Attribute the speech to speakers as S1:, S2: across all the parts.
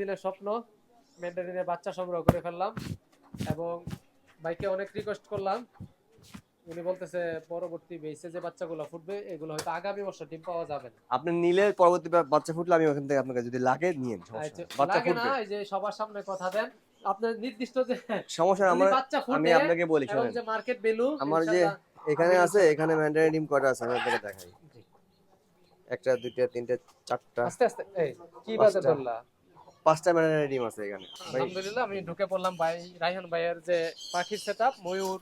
S1: দিনের স্বপ্ন ম্যান্ডারিনের বাচ্চা সংগ্রহ করে ফেললাম এবং ভাইকে অনেক রিকোয়েস্ট করলাম। উনি বলতেছে পরবর্তী বেসে যে বাচ্চাগুলো ফুটবে এগুলো হয়তো আগামী বছর ডিম পাওয়া যাবে না।
S2: আপনি নিলে পরবর্তী বাচ্চা ফুটলে আমি ওখান থেকে আপনাকে যদি লাগে নিয়ে
S1: আচ্ছা,
S2: বাচ্চা
S1: লাগে না যে সবার সামনে কথা দেন। আপনার নির্দিষ্ট যে
S2: সমস্যা আমার আমি আপনাকে বলি
S1: যে মার্কেট ভ্যালু
S2: আমার যে এখানে আছে এখানে ম্যান্ডারিন ডিম কটা আছে আমি আপনাকে দেখাই। একটা দুইটা তিনটা চারটা।
S1: আস্তে আস্তে এই কি বাজে
S2: পাঁচটা।
S1: ধরলা?
S2: পাঁচটা ম্যান্ডারিন ডিম আছে এখানে।
S1: আলহামদুলিল্লাহ আমি ঢুকে পড়লাম ভাই রাইহান ভাইয়ের যে পাখির সেটআপ ময়ূর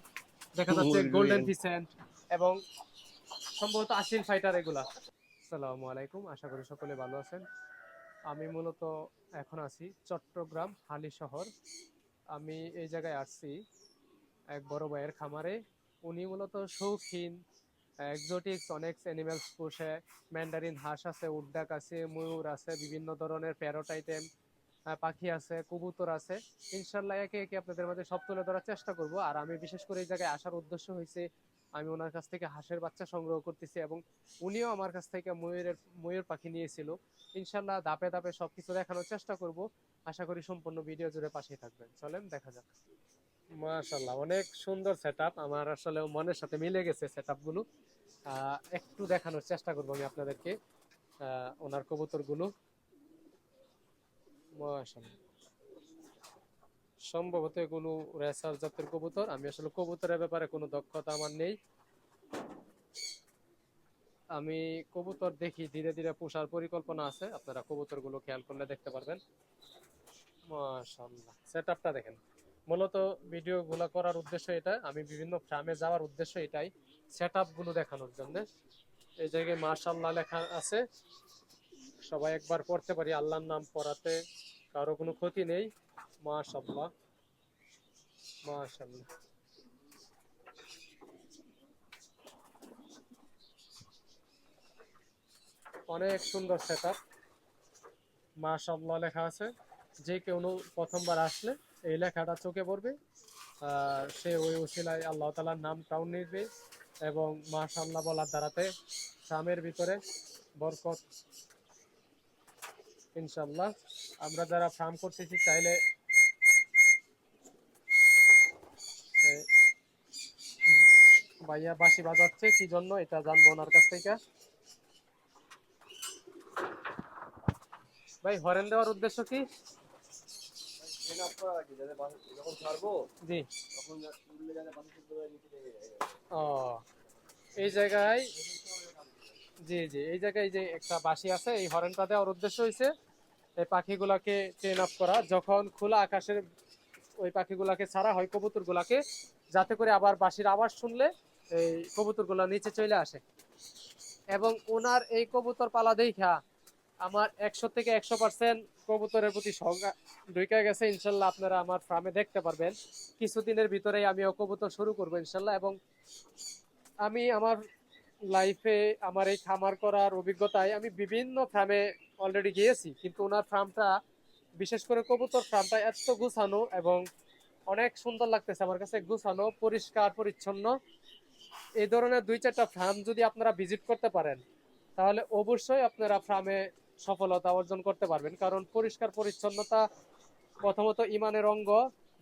S1: দেখা যাচ্ছে গোল্ডেন ফিসেন্ট এবং সম্ভবত আশিল ফাইটার এগুলা। আসসালামু আলাইকুম আশা করি সকলে ভালো আছেন। আমি মূলত এখন আছি চট্টগ্রাম হালি শহর। আমি এই জায়গায় আসছি এক বড় ভাইয়ের খামারে। উনি মূলত শৌখিন এক্সোটিক্স অনেক অ্যানিমেলস পোষে ম্যান্ডারিন হাঁস আছে উড্ডাক আছে ময়ূর আছে বিভিন্ন ধরনের প্যারট আইটেম পাখি আছে, কবুতর আছে। ইনশাল্লাহ একে একে আপনাদের মাঝে সব তুলে ধরার চেষ্টা করব। আর আমি বিশেষ করে এই জায়গায় আসার উদ্দেশ্য হয়েছে আমি ওনার কাছ থেকে হাঁসের বাচ্চা সংগ্রহ করতেছি এবং উনিও আমার কাছ থেকে ময়ূরের, ময়ূর পাখি নিয়েছিল। ইনশাল্লাহ ধাপে ধাপে সবকিছু দেখানোর চেষ্টা করব। আশা করি সম্পূর্ণ ভিডিও জুড়ে পাশেই থাকবেন। চলেন, দেখা যাক। মাশাল্লাহ, অনেক সুন্দর সেটআপ আমার আসলে মনের সাথে মিলে গেছে গুলো। একটু দেখানোর চেষ্টা করব আমি আপনাদেরকে। ওনার কবুতরগুলো। সম্ভবত এগুলো রেসার জাতের কবুতর। আমি আসলে কবুতরের ব্যাপারে কোনো দক্ষতা আমার নেই। আমি কবুতর দেখি, ধীরে ধীরে পোষার পরিকল্পনা আছে। আপনারা কবুতরগুলো খেয়াল করলে দেখতে পারবেন। মাশাআল্লাহ। দেখেন। মূলত ভিডিও গুলো করার উদ্দেশ্য এটা। আমি বিভিন্ন ফার্মে যাওয়ার উদ্দেশ্য এটাই। সেটআপগুলো দেখানোর জন্য। এই জায়গায় মাশাআল্লাহ লেখা আছে। সবাই একবার পড়তে পারি। আল্লাহর নাম পড়াতে কারও কোনো ক্ষতি নেই। মাশাআল্লাহ। মাশাআল্লাহ। অনেক সুন্দর সেটআপ মাশাআল্লাহ লেখা আছে। যে কেউ প্রথমবার আসলে এই লেখাটা চোখে পড়বে। আর সে ওই উসিলায় আল্লাহ তালার নামটাও নিবে এবং মাশাআল্লাহ বলার দ্বারাতে সামের ভিতরে বরকত ইনশাল্লাহ আমরা যারা ফার্ম করতেছি চাইলে ভাইয়া বাঁশি বাজাচ্ছে, কি জন্য এটা জানব ওনার কাছ থেকে। ভাই, হরেন দেওয়ার উদ্দেশ্য কি? এই জায়গায় জি জি। এই জায়গায় যে একটা বাঁশি আছে, এই হরেনটা দেওয়ার উদ্দেশ্য হয়েছে এই পাখিগুলাকে ট্রেন আপ করা। যখন খোলা আকাশের ওই পাখিগুলাকে ছাড়া হয়, কবুতরগুলাকে, যাতে করে আবার বাঁশির আওয়াজ শুনলে এই কবুতরগুলো নিচে চলে আসে। এবং ওনার এই কবুতর পালা দেখা আমার একশো থেকে একশো পার্সেন্ট কবুতরের প্রতি সংজ্ঞা ঢুকে গেছে। ইনশাল্লাহ আপনারা আমার ফার্মে দেখতে পারবেন। কিছুদিনের ভিতরেই আমিও কবুতর শুরু করব ইনশাল্লাহ। এবং আমি আমার লাইফে আমার এই খামার করার অভিজ্ঞতায় আমি বিভিন্ন ফার্মে অলরেডি গিয়েছি, কিন্তু ওনার ফার্মটা বিশেষ করে কবুতর ফার্মটা এত গুছানো এবং অনেক সুন্দর লাগতেছে আমার কাছে, গুছানো, পরিষ্কার, পরিচ্ছন্ন। এই ধরনের দুই চারটা ফার্ম যদি আপনারা ভিজিট করতে পারেন, তাহলে অবশ্যই আপনারা ফার্মে সফলতা অর্জন করতে পারবেন। কারণ পরিষ্কার, পরিচ্ছন্নতা প্রথমত ইমানের অঙ্গ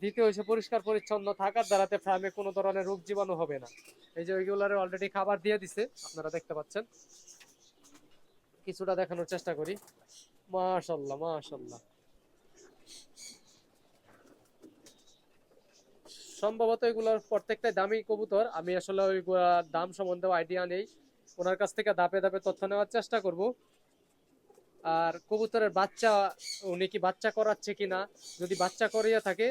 S1: দ্বিতীয় হচ্ছে পরিষ্কার পরিচ্ছন্ন, থাকার দ্বারাতে ফার্মে কোনো ধরনের রোগ জীবাণু হবে না। এই যে ওইগুলারে অলরেডি খাবার দিয়ে দিছে, আপনারা দেখতে পাচ্ছেন। কিছুটা দেখানোর চেষ্টা করি। মাশাল্লাহ মাশাল্লাহ। সম্ভবত এগুলোর প্রত্যেকটাই দামি কবুতর। আমি আসলে ওইগুলার দাম সম্বন্ধে আইডিয়া নেই। ওনার কাছ থেকে ধাপে ধাপে তথ্য নেওয়ার চেষ্টা করব। আর কবুতরের বাচ্চা উনি কি বাচ্চা করাচ্ছে কিনা যদি বাচ্চা করিয়ে থাকে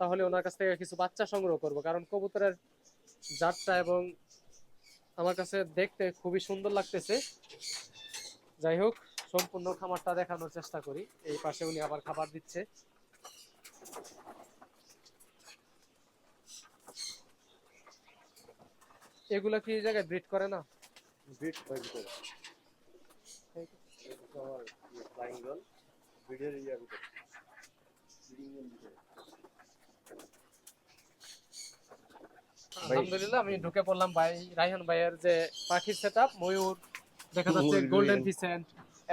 S1: তাহলে ওনার কাছ থেকে কিছু বাচ্চা সংগ্রহ করব। কারণ কবুতরের জাতটা এবং আমার কাছে দেখতে খুবই সুন্দর লাগতেছে। যাই হোক সম্পূর্ণ খামারটা দেখানোর চেষ্টা করি। এই পাশে উনি আবার খাবার দিচ্ছে। এগুলা কি এই জায়গায় ব্রিড করে না?
S2: বিট হয় ইয়া ভিতরে।
S1: আলহামদুলিল্লাহ আমি ঢুকে পড়লাম ভাই রাইহান ভাইয়ের যে পাখির সেটআপ ময়ূর দেখা যাচ্ছে গোল্ডেন ফিসেন্ট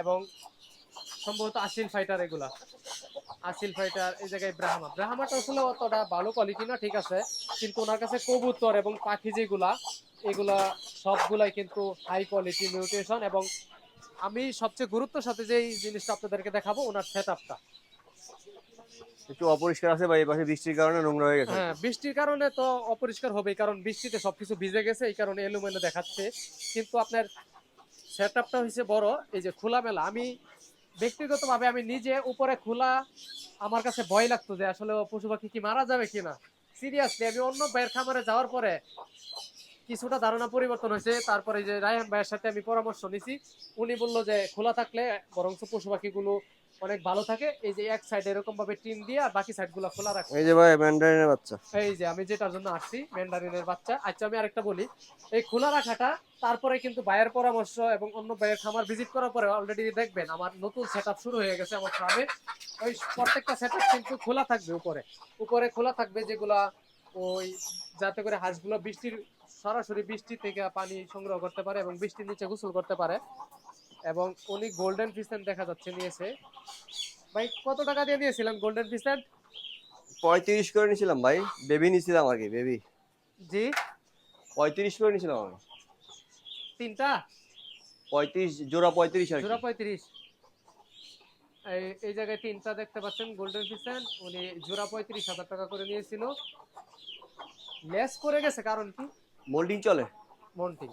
S1: এবং সম্ভবত আশিল ফাইটার এগুলা। আসিল ফাইটার এই জায়গায় ব্রাহ্মা ব্রাহ্মাটা আসলে অতটা ভালো কোয়ালিটি না ঠিক আছে কিন্তু ওনার কাছে কবুতর এবং পাখি যেগুলা এগুলা সবগুলাই কিন্তু হাই কোয়ালিটি মিউটেশন এবং আমি সবচেয়ে গুরুত্বের সাথে যে জিনিসটা আপনাদেরকে দেখাবো ওনার সেট আপটা
S2: একটু অপরিষ্কার আছে এই পাশে বৃষ্টির কারণে নোংরা হয়ে গেছে।
S1: হ্যাঁ বৃষ্টির কারণে তো অপরিষ্কার হবেই কারণ বৃষ্টিতে সবকিছু ভিজে গেছে এই কারণে এলোমেলো দেখাচ্ছে। কিন্তু আপনার সেট আপটা হয়েছে বড় এই যে খোলামেলা। আমি ব্যক্তিগতভাবে আমি নিজে উপরে খোলা আমার কাছে ভয় লাগতো যে আসলে পশু পাখি কি মারা যাবে কিনা। সিরিয়াসলি আমি অন্য ভাইয়ের খামারে যাওয়ার পরে কিছুটা ধারণা পরিবর্তন হয়েছে। তারপরে যে রায়হান ভাইয়ের সাথে আমি পরামর্শ নিছি উনি বলল যে খোলা থাকলে বরং পশু পাখিগুলো অনেক ভালো থাকে। এই যে এক সাইড এরকম ভাবে টিন দিয়ে আর বাকি সাইডগুলো খোলা রাখে
S2: এই যে ভাই ম্যান্ডারিনের বাচ্চা।
S1: এই যে আমি যেটার জন্য আসছি ম্যান্ডারিনের বাচ্চা। আচ্ছা আমি আরেকটা বলি। এই খোলা রাখাটা তারপরে কিন্তু ভাইয়ের পরামর্শ এবং অন্য ভাইয়ের খামার ভিজিট করার পরে অলরেডি দেখবেন আমার নতুন সেট শুরু হয়ে গেছে আমার ফার্মে ওই প্রত্যেকটা সেট কিন্তু খোলা থাকবে উপরে। উপরে খোলা থাকবে যেগুলা ওই যাতে করে হাঁসগুলো বৃষ্টির সরাসরি বৃষ্টি থেকে পানি সংগ্রহ করতে পারে এবং বৃষ্টির নিচে গোসল করতে পারে। এবং উনি গোল্ডেন ফিসেন্ট দেখা যাচ্ছে নিয়েছে। ভাই কত টাকা দিয়ে নিয়েছিলেন গোল্ডেন ফিসেন্ট
S2: পঁয়ত্রিশ করে নিয়েছিলাম ভাই। বেবি নিয়েছিলাম আর কি বেবি।
S1: জি।
S2: পঁয়ত্রিশ করে নিয়েছিলাম আমি।
S1: তিনটা?
S2: পঁয়ত্রিশ জোড়া পঁয়ত্রিশ আর
S1: জোড়া পঁয়ত্রিশ। এই এই জায়গায় তিনটা দেখতে পাচ্ছেন গোল্ডেন ফিসেন উনি জোড়া পঁয়ত্রিশ হাজার টাকা করে নিয়েছিল। লেস করে গেছে কারণ কি?
S2: মোল্ডিং চলে?
S1: মন্টিং।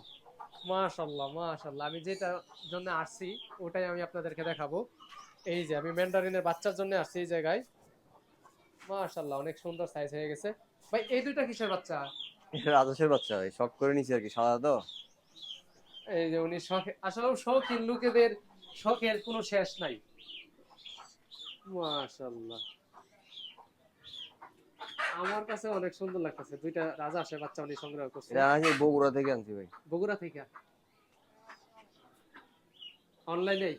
S1: মাশাল্লাহ মাশাল্লাহ। আমি যেটা জন্য আসছি ওটাই আমি আপনাদেরকে দেখাবো। এই যে আমি ম্যান্ডারিনের বাচ্চার জন্য আসছি এই জায়গায়। মাশাল্লাহ অনেক সুন্দর সাইজ হয়ে গেছে। ভাই এই দুইটা কিসের বাচ্চা?
S2: রাজস্বের বাচ্চা ভাই শখ করে নিয়েছি আর কি সাদা তো।
S1: এই যে উনি শখে আসলে শৌখিন লোকেদের শখের কোনো শেষ নাই। মাশাআল্লাহ আমার কাছে অনেক সুন্দর লাগতেছে। দুইটা রাজা আসে বাচ্চা উনি সংগ্রহ করছে।
S2: এটা আনছি বগুড়া থেকে আনছি ভাই।
S1: বগুড়া থেকে? অনলাইনে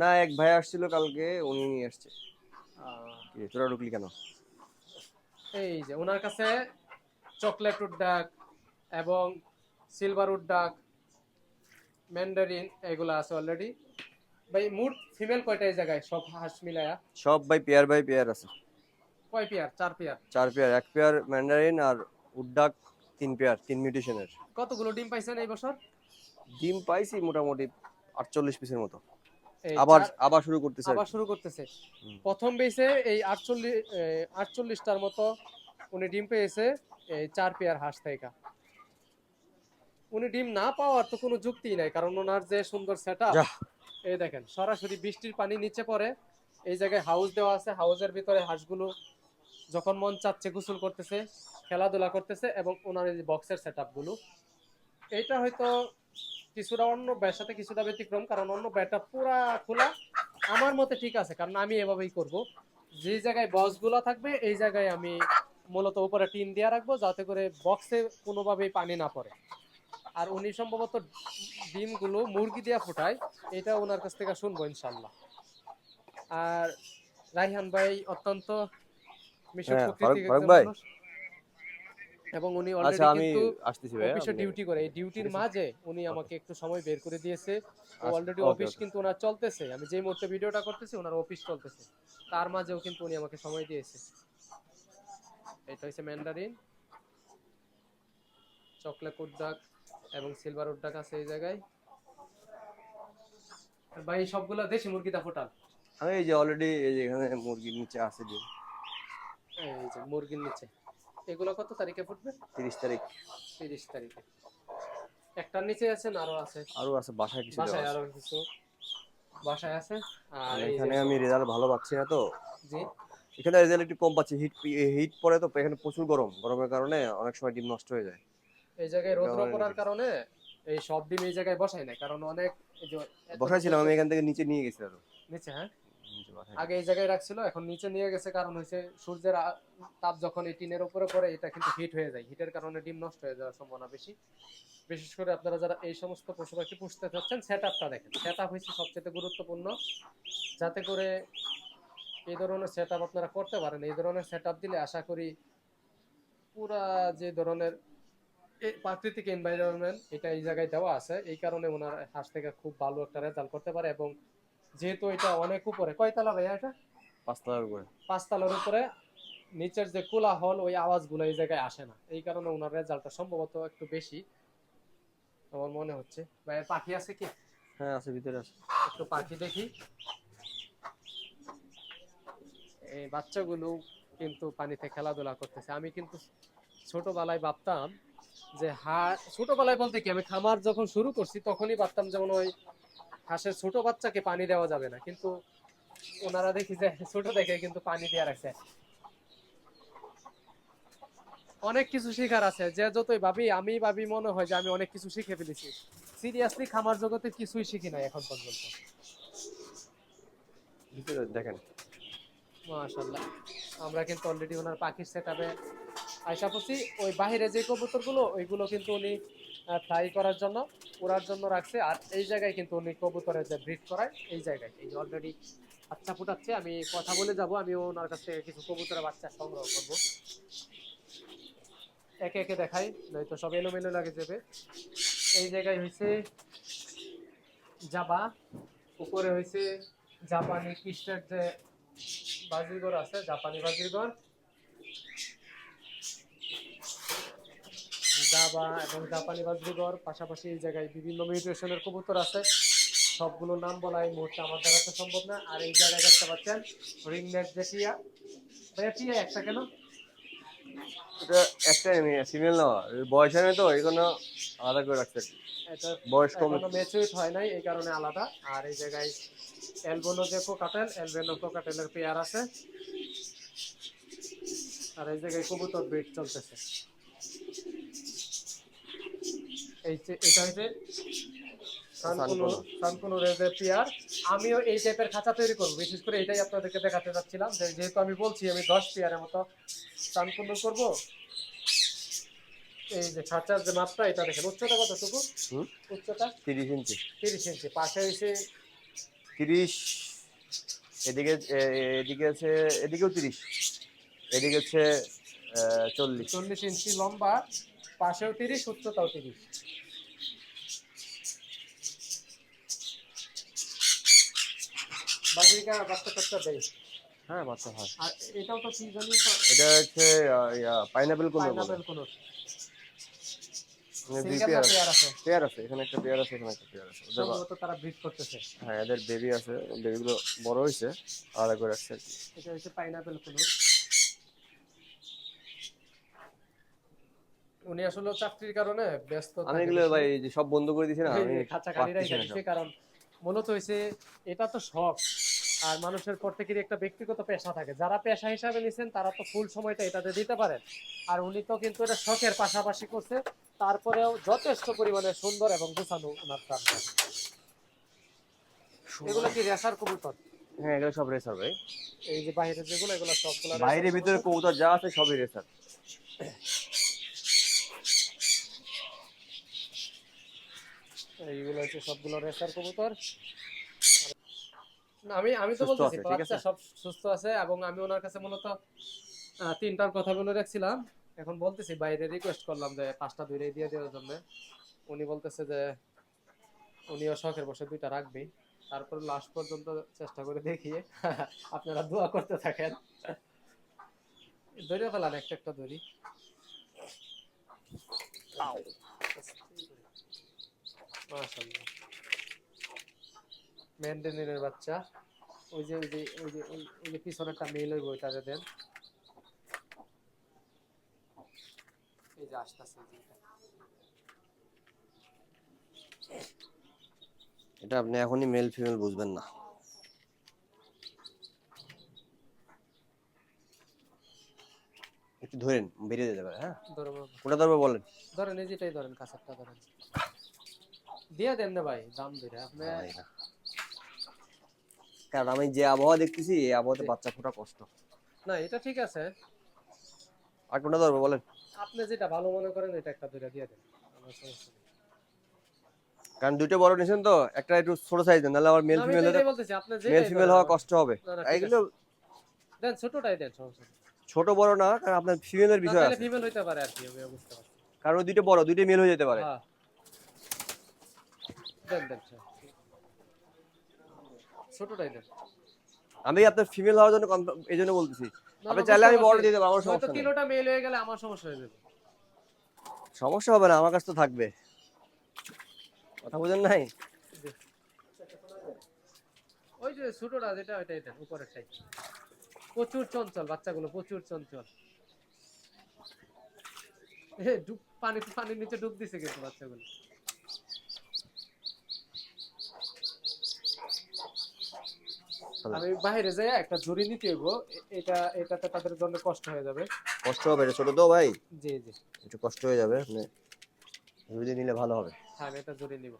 S2: না এক ভাই আসছিল কালকে উনি নিয়ে আসছে। তোরা ঢুকলি কেন?
S1: এই যে ওনার কাছে চকলেট উড্ডাক এবং সিলভার উড্ডাক ম্যান্ডারিন এগুলো আছে অলরেডি ভাই মুড ফিমেল কয়টা এই জায়গায়? সব হাঁস মিলায়া।
S2: সব ভাই পেয়ার বাই পেয়ার আছে।
S1: কয় পেয়ার? চার পেয়ার?
S2: চার পেয়ার এক পেয়ার ম্যান্ডারিন আর উড্ডাক তিন পেয়ার তিন মিউটেশনের
S1: কতগুলো ডিম পাইছেন এই বছর?
S2: ডিম পাইছি মোটামুটি আটচল্লিশ পিসের মতো। আবার আবার শুরু করতেছে।
S1: আবার শুরু করতেছে। প্রথম বেসে এই আটচল্লিশ আটচল্লিশটার মতো উনি ডিম পেয়েছে এই চার পেয়ার হাঁস থেকে। উনি ডিম না পাওয়ার তো কোনো যুক্তি নাই কারণ ওনার যে সুন্দর সেট। এই দেখেন সরাসরি বৃষ্টির পানি নিচে পড়ে। এই জায়গায় হাউস দেওয়া আছে হাউসের ভিতরে হাঁসগুলো যখন মন চাচ্ছে গোসল করতেছে, খেলাধুলা করতেছে এবং ওনার এই বক্সের সেটগুলো এইটা হয়তো কিছুটা অন্য ব্যার সাথে কিছুটা ব্যতিক্রম, কারণ অন্য ব্যাটটা পুরা খোলা আমার মতে ঠিক আছে, কারণ আমি এভাবেই করব। যে জায়গায় বক্সগুলো থাকবে, এই জায়গায় আমি মূলত উপরে টিন দেওয়া রাখব, যাতে করে বক্সে কোনোভাবেই পানি না পড়ে। আর উনি সম্ভবত ডিমগুলো মুরগি দিয়ে ফুটায়, এটা ওনার কাছ থেকে শুনব ইনশাল্লাহ। আর রাইহান ভাই অত্যন্ত
S2: ভাই।
S1: এবং উনি
S2: আচ্ছা
S1: অলরেডি কিন্তু
S2: আসতেছি ভাই
S1: অফিসে ডিউটি করে। এই ডিউটির মাঝে উনি আমাকে একটু সময় বের করে দিয়েছে।
S2: আচ্ছা,
S1: অলরেডি অফিস কিন্তু ওনার চলতেছে। আমি যে মুহূর্তে ভিডিওটা করতেছি ওনার অফিস চলতেছে। তার মাঝেও কিন্তু উনি আমাকে সময় দিয়েছে। এটা হচ্ছে ম্যান্ডারিন চকলেট উড্ডাক এবং সিলভার উড্ডাক আছে এই জায়গায়। ভাই সবগুলা দেশি মুরগিটা ফোটাল
S2: আমি এই যে অলরেডি এই যে এখানে মুরগির নিচে আছে ডিম
S1: এই যে মুরগির নিচে। এগুলো কত তারিখে ফুটবে?
S2: তিরিশ তারিখ।
S1: তিরিশ তারিখে। একটার নিচে আছে আরও আছে?
S2: আরও আছে বাসায় কিছু
S1: বাসায় আরও কিছু। বাসায় আছে? আর
S2: এখানে আমি রেজাল্ট ভালো পাচ্ছি না তো।
S1: জি।
S2: এখানে রেজাল্ট একটু কম পাচ্ছি হিট হিট পড়ে তো এখানে প্রচুর গরম। গরমের কারণে অনেক সময় ডিম নষ্ট হয়ে যায়।
S1: এই জায়গায় রৌদ্র পড়ার কারণে এই সব ডিম এই জায়গায় বসাই না কারণ অনেক
S2: বসাইছিলাম আমি এখান থেকে নিচে নিয়ে গেছি আরও।
S1: নিচে হ্যাঁ?
S2: নিচে বাসায়।
S1: আগে এই জায়গায় রাখছিল, এখন নিচে নিয়ে গেছে, কারণ হচ্ছে সূর্যের তাপ যখন এই টিনের উপরে পড়ে, এটা কিন্তু হিট হয়ে যায়। হিটের কারণে ডিম নষ্ট হয়ে যাওয়ার সম্ভাবনা বেশি। বিশেষ করে আপনারা যারা এই সমস্ত পশু পাখি পুষতে চাচ্ছেন সেট আপটা দেখেন। সেট আপ হচ্ছে সবচেয়ে গুরুত্বপূর্ণ। যাতে করে এই ধরনের সেট আপ আপনারা করতে পারেন। এই ধরনের সেট আপ দিলে আশা করি পুরা যে ধরনের প্রাকৃতিক এনভায়রনমেন্ট এটা এই জায়গায় দেওয়া আছে। এই কারণে ওনার হাঁস থেকে খুব ভালো একটা রেজাল্ট করতে পারে এবং যেহেতু এটা অনেক উপরে। কয়তলা ভাইয়া এটা?
S2: পাঁচতলার উপরে।
S1: পাঁচতলার উপরে। নিচের যে কোলাহল ওই আওয়াজগুলো এই জায়গায় আসে না। এই কারণে ওনার রেজাল্টটা সম্ভবত একটু বেশি। আমার মনে হচ্ছে। ভাই পাখি আছে কি?
S2: হ্যাঁ আছে ভিতরে আছে।
S1: একটু পাখি দেখি। এই বাচ্চাগুলো কিন্তু পানিতে খেলাধুলা করতেছে। আমি কিন্তু ছোটবেলায় ভাবতাম যে হাঁস ছোটবেলায় বলতে কি আমি খামার যখন শুরু করছি তখনই ভাবতাম যেমন ওই হাঁসের ছোট বাচ্চাকে পানি দেওয়া যাবে না কিন্তু ওনারা দেখি যে ছোট দেখে কিন্তু পানি দেওয়া রাখছে। অনেক কিছু শেখার আছে যে যতই ভাবি আমি ভাবি মনে হয় যে আমি অনেক কিছু শিখে ফেলেছি। সিরিয়াসলি খামার জগতে কিছুই শিখি নাই এখন পর্যন্ত।
S2: দেখেন।
S1: মাশাল্লাহ আমরা কিন্তু অলরেডি ওনার পাখির সেটআপে আয়সা পড়ছি। ওই বাইরে যে কবুতরগুলো ওইগুলো কিন্তু উনি ফ্লাই করার জন্য ওড়ার জন্য রাখছে। আর এই জায়গায় কিন্তু উনি কবুতরের যে ব্রিড করায়, এই জায়গায়। এই অলরেডি বাচ্চা ফুটাচ্ছে, আমি কথা বলে যাব, আমি ওনার কাছ থেকে কিছু কবুতরের বাচ্চা সংগ্রহ করব। একে একে দেখাই, নয়তো সব এলোমেলো লাগে যাবে। এই জায়গায় হয়েছে জাবা, উপরে হয়েছে জাপানি খ্রিস্টের যে বাজিগর আছে, জাপানি বাজিগর। জাবা এবং জাপানি বাজিগর পাশাপাশি এই জায়গায় বিভিন্ন মিউটেশনের কবুতর আছে। সবগুলোর নাম বলা এই মুহূর্তে আমার দ্বারা তো সম্ভব না। আর এই জায়গায় দেখতে পাচ্ছেন রিংনেট যে টিয়া। ভাইয়া টিয়া একটা কেন?
S2: এটা বয়স হয় তো এই আলাদা করে রাখছে
S1: এটা
S2: বয়স কম।
S1: ম্যাচুইট হয় নাই এই কারণে আলাদা। আর এই জায়গায় এলবোনো যে কোকাটেল এলবেনো কোকাটেলের পেয়ার আছে। আর এই জায়গায় কবুতর ব্রিড চলতেছে। এটা হচ্ছে আমিও এই টাইপের খাঁচা তৈরি করব। বিশেষ করে এটাই আপনাদেরকে দেখাতে চাচ্ছিলাম যেহেতু আমি বলছি আমি দশ পেয়ারের মতো সানকুনো করব। এই যে খাঁচার যে মাপটা এটা দেখেন উচ্চতা কতটুকু উচ্চতা?
S2: তিরিশ ইঞ্চি।
S1: তিরিশ ইঞ্চি। পাশে হয়েছে
S2: তিরিশ এদিকে এদিকে আছে এদিকেও তিরিশ এদিকে হচ্ছে চল্লিশ।
S1: চল্লিশ ইঞ্চি লম্বা। পাশেও তিরিশ উচ্চতাও তিরিশ। বাজরিকা বাচ্চা কাচ্চা দেয়।
S2: হ্যাঁ বাচ্চা হয়।
S1: আর এটাও তো কি জানি
S2: এটা হচ্ছে পাইনাপেল কোন
S1: পাইনাপেল কোনো
S2: পেয়ার আছে।
S1: আছে।
S2: এখানে একটা পেয়ার আছে এখানে একটা পেয়ার আছে। ওদের
S1: তারা ব্রিড করতেছে।
S2: হ্যাঁ এদের বেবি আছে বেবিগুলো বড় হয়েছে আলাদা করে রাখছে আর
S1: এটা হচ্ছে পাইনাপেল কোনো উনি আসলে চাকরির কারণে ব্যস্ত
S2: আমি এগুলো ভাই যে সব বন্ধ করে দিয়েছি না আমি
S1: খাঁচা। কারণ মূলত হয়েছে এটা তো শখ। আর মানুষের প্রত্যেকেরই একটা ব্যক্তিগত পেশা থাকে। যারা পেশা হিসাবে নিছেন তারা তো ফুল সময়টা এটাতে দিতে পারেন। আর উনি তো কিন্তু এটা শখের পাশাপাশি করছে তারপরেও যথেষ্ট পরিমাণে সুন্দর এবং গুছানো ওনার প্রাণ। এগুলো কি রেসার কবুতর?
S2: হ্যাঁ এগুলো সব রেসার ভাই।
S1: এই যে বাইরে যেগুলো এগুলো সবগুলো
S2: বাইরে ভিতরে।
S1: কবুতর
S2: যা আছে সবই রেসার।
S1: এইগুলো হচ্ছে সবগুলো রেসার কবুতর। না, আমি আমি তো বলতেছি বাচ্চা সব সুস্থ আছে এবং আমি ওনার কাছে মূলত তিনটার কথা বলে রাখছিলাম। এখন বলতেছি বাইরে রিকোয়েস্ট করলাম যে পাঁচটা দুইটাই দিয়ে দেওয়ার জন্য। উনি বলতেছে যে উনিও শখের বসে দুইটা রাখবেই। তারপর লাস্ট পর্যন্ত চেষ্টা করে দেখিয়ে আপনারা দোয়া করতে থাকেন। ধরে ফেলান একটা একটা দড়ি মাশাআল্লাহ। বাচ্চা। ওই যে ওই যে ওই যে ওই যে পিছনেরটা মেল হইব দেন। এই যে আসতেছে
S2: এটা। আপনি এখনই মেল ফিমেল বুঝবেন না। একটু ধরেন বেরিয়ে যেতে পারে হ্যাঁ। কোনটা ধরবো বলেন।
S1: ধরেন এই যেটাই ধরেন কাঁচারটা ধরেন। দিয়ে দেন না ভাই দাম ধরে। আপনি
S2: কারণ আমি যে আবহাওয়া দেখতেছি এই আবহাওয়াতে বাচ্চা ফোটা কষ্ট।
S1: না এটা ঠিক আছে।
S2: আর কোনটা ধরবো বলেন?
S1: আপনি যেটা ভালো মনে করেন এটা একটা ধরে দিয়ে দেন। আমার সমস্যা নেই।
S2: কারণ দুটো বড় নিছেন তো একটা একটু ছোট সাইজ দেন নাহলে আবার মেল ফিমেল মেল ফিমেল হওয়া কষ্ট হবে। এইগুলো
S1: দেন ছোটটাই দেন সমস্যা
S2: ছোট বড় না কারণ আপনার ফিমেলের বিষয় আছে।
S1: ফিমেল হইতে পারে আর কি বুঝতে পারছি।
S2: কারণ দুটো বড় দুটো মেল হয়ে যেতে পারে।
S1: হ্যাঁ। দেন দেন ছোটটাই দেন
S2: আমি আপনার ফিমেল হওয়ার জন্য এই জন্য বলতেছি। আপনি চাইলে আমি বড় দিয়ে দেবো আমার সমস্যা নেই।
S1: কিলোটা মেল হয়ে গেলে আমার সমস্যা হয়ে যাবে।
S2: সমস্যা হবে না আমার কাছে তো থাকবে। কথা বুঝেন নাই?
S1: ওই যে ছোটটা যেটা ওইটা এটা উপরেরটাই প্রচুর চঞ্চল বাচ্চাগুলো প্রচুর চঞ্চল। এ, ডুব পানি পানির নিচে ডুব দিছে কিন্তু বাচ্চাগুলো। আমি বাইরে যাই একটা ঝুড়ি নিতে হইবো। এটা এটাতে তাদের জন্য কষ্ট হয়ে যাবে।
S2: কষ্ট হবে ছোট তো ভাই?
S1: জি জি।
S2: একটু কষ্ট হয়ে যাবে আপনি যদি নিলে ভালো হবে।
S1: হ্যাঁ আমি এটা ঝুড়ি নিব।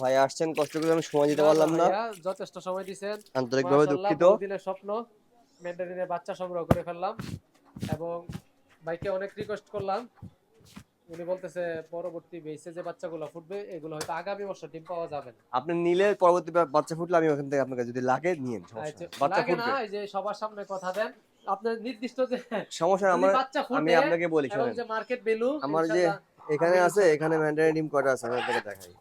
S2: ভাই আসছেন কষ্ট করে আমি সময় দিতে পারলাম না।
S1: যথেষ্ট সময় দিছেন।
S2: আন্তরিকভাবে দুঃখিত।
S1: বহুদিনের স্বপ্ন। ম্যান্ডারিনের বাচ্চা সংগ্রহ করে ফেললাম। এবং ভাইকে অনেক রিকোয়েস্ট করলাম। উনি বলতেছে পরবর্তী বেসে যে বাচ্চাগুলো ফুটবে এগুলো হয়তো আগামী বছর ডিম পাওয়া যাবে না।
S2: আপনি নিলে পরবর্তী বাচ্চা ফুটলে আমি ওখান থেকে আপনাকে যদি লাগে
S1: আচ্ছা।
S2: বাচ্চা
S1: লাগে না এই যে সবার সামনে কথা দেন আপনার নির্দিষ্ট যে
S2: সমস্যা আমার আমি আপনাকে বলি
S1: যে মার্কেট ভ্যালু
S2: আমার যে এখানে আছে এখানে ম্যান্ডারি ডিম কটা আছে আমি আপনাকে দেখাই।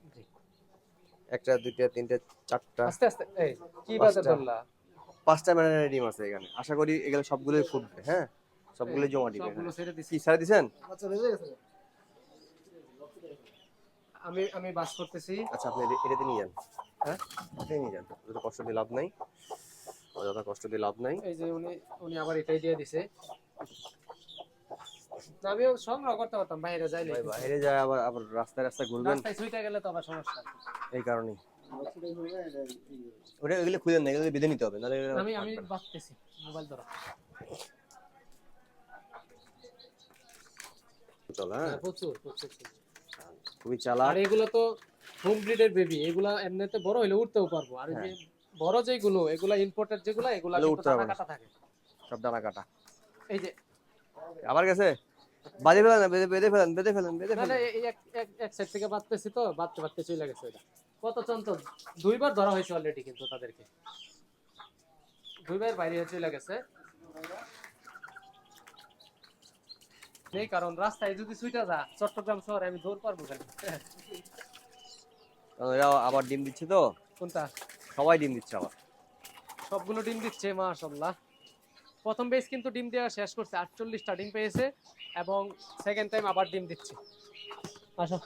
S2: একটা দুইটা তিনটা চারটা।
S1: আস্তে আস্তে এই কি বাজে
S2: পাঁচটা।
S1: বললা
S2: পাঁচটা ম্যান্ডারি ডিম আছে এখানে। আশা করি এগুলো সবগুলোই ফুটবে হ্যাঁ? সবগুলোই জমা দিবে।
S1: সবগুলো ছেড়ে দিছি।
S2: কি সারা দিছেন?
S1: আমি আমি বাস করতেছি।
S2: আচ্ছা আপনি এটা- এটাতে নিয়ে যান।
S1: হ্যাঁ?
S2: এটাই নিয়ে যান। অযথা কষ্ট দিয়ে লাভ নাই অযথা কষ্ট দিয়ে লাভ নাই।
S1: এই যে উনি উনি আবার এটাই দিয়ে দিছে। আমিও সংগ্রহ করতে পারতাম বাইরে যাইলে।
S2: বাইরে যায় আবার আবার রাস্তায় রাস্তায় ঘুরবেন।
S1: রাস্তায় ছুটে গেলে তো আবার সমস্যা।
S2: এই কারণেই। ওটা এগুলো খুঁজেন না এগুলো বেঁধে নিতে হবে নাহলে
S1: আমি আমি বাঁচতেছি মোবাইল ধরো।
S2: চল হ্যাঁ।
S1: হ্যাঁ, প্রচুর প্রচুর।
S2: খুবই চালাক।
S1: আর এগুলো তো হোম ব্রিডের বেবি এগুলা এমনিতে বড় হইলে উঠতেও পারব। আর যে বড় যেগুলো এগুলা ইম্পোর্টেড যেগুলো এগুলা
S2: উঠতে পারবে
S1: কাটা থাকে।
S2: সব ডানা কাটা।
S1: এই যে।
S2: আবার গেছে? বাজে ফেলেন বেঁধে বেঁধে ফেলেন বেঁধে ফেলেন বেঁধে
S1: না
S2: ফেলেন।
S1: এক এক এক সাইড থেকে বাঁধতেছি তো বাঁধতে বাঁধতে চলে গেছে ওটা কত চঞ্চল দুইবার ধরা হয়েছে অলরেডি কিন্তু তাদেরকে। দুইবার বাইরে হয়ে চলে গেছে। নেই কারণ রাস্তায় যদি সুইটা যা চট্টগ্রাম শহরে আমি দৌড় পারব কেন?
S2: আবার ডিম দিচ্ছে তো।
S1: কোনটা?
S2: সবাই ডিম দিচ্ছে আবার।
S1: সবগুলো ডিম দিচ্ছে মাশাল্লাহ প্রথম বেস কিন্তু ডিম দেওয়া শেষ করছে আটচল্লিশটা ডিম পেয়েছে এবং সেকেন্ড টাইম আবার ডিম দিচ্ছে। আসো।